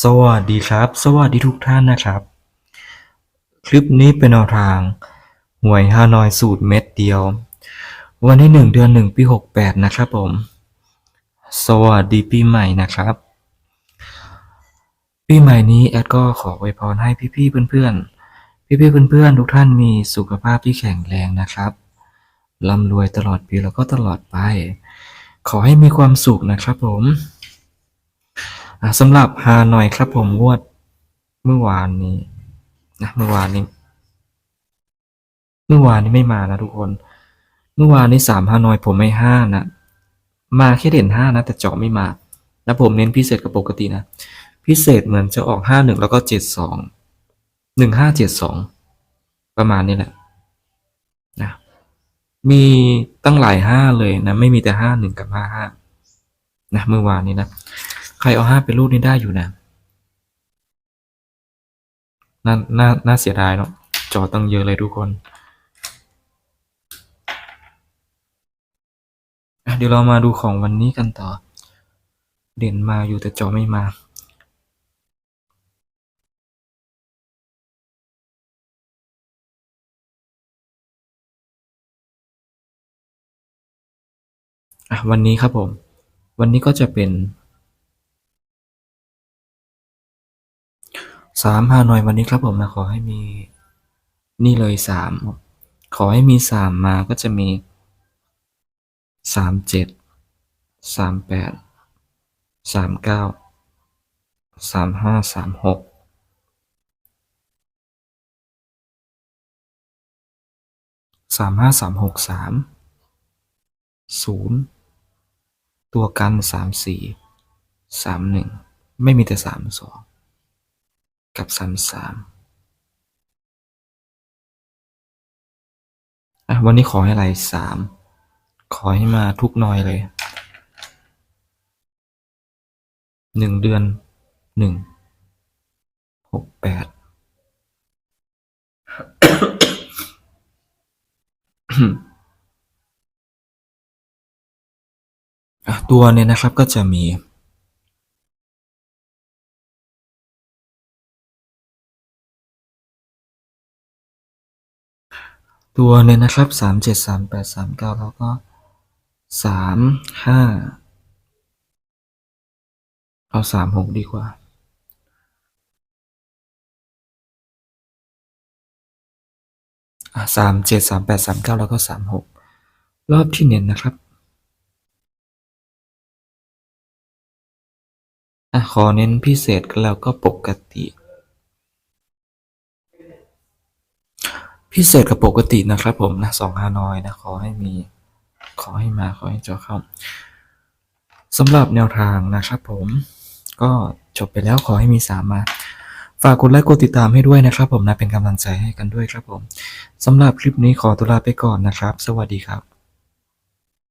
สวัสดีครับ สวัสดีทุกท่านนะครับ คลิปนี้เป็นแนวทางหวยฮานอยสูตรเม็ดเดียว วันที่หนึ่งเดือนหนึ่งปีหกแปดนะครับผม สวัสดีปีใหม่นะครับ ปีใหม่นี้แอดก็ขออวยพรให้พี่ๆเพื่อนๆ พี่ๆเพื่อนๆทุกท่านมีสุขภาพที่แข็งแรงนะครับร่ำรวยตลอดปีแล้วก็ตลอดไป ขอให้มีความสุขนะครับผม สำหรับฮานอยครับผมงวดเมื่อวานนี้นะเมื่อวานนี้ เมื่อวานนี้ไม่มานะทุกคน เมื่อวานนี้สามฮานอยผมไม่ห้านะมาแค่เด่นห้านะ แต่เจาะไม่มาแล้วผมเน้นพิเศษกับปกตินะ พิเศษเหมือนจะออกห้าหนึ่งแล้วก็เจ็ดสองหนึ่งห้าเจ็ดสองประมาณนี้แหละนะมีตั้งหลายห้าเลยนะ ไม่มีแต่ห้าหนึ่งกับห้าห้านะเมื่อวานนี้นะ ใครเอาห้าเป็นรูดนี่ได้อยู่นะน่าน่าน่าเสียดายเนาะจอตั้งเยอะเลยทุกคนเดี๋ยวเรามาดูของวันนี้กันต่อ เด่นมาอยู่แต่จอไม่มา วันนี้ครับผม วันนี้ก็จะเป็น สามฮานอยวันนี้ครับผมนะขอให้มี นี่เลยสามขอให้มีสามมาก็จะมีสามเจ็ดสามแปดสามเก้าสามห้าสามหกสามห้าสามหกสามศูนย์ตัวกันสามสี่สามหนึ่งไม่มีแต่สามสอง กับสามสามอะวันนี้ขอให้ไหลสามขอให้มาทุกน่อยเลยหนึ่งเดือนหนึ่งหกแปดตัวเนี่ยนะครับก็จะมี ตัวเนี่ยนะครับสามเจ็ดสามแปดสามเก้าแล้วก็สามห้าเอาสามหกดีกว่า อะสามเจ็ดสามแปดสามเก้าแล้วก็สามหกรอบที่เน้นนะครับ อะ ขอเน้นพิเศษแล้วก็ปกติ พิเศษกับปกตินะครับผมนะสองฮานอยนะขอให้มีขอให้มาขอให้เจ้าเข้าสำหรับแนวทางนะครับผมก็จบไปแล้วขอให้มีสามมา ฝากกดไลค์กดติดตามให้ด้วยนะครับผมนะเป็นกำลังใจให้กันด้วยครับผมสำหรับคลิปนี้ขอตัวลาไปก่อนนะครับ สวัสดีครับ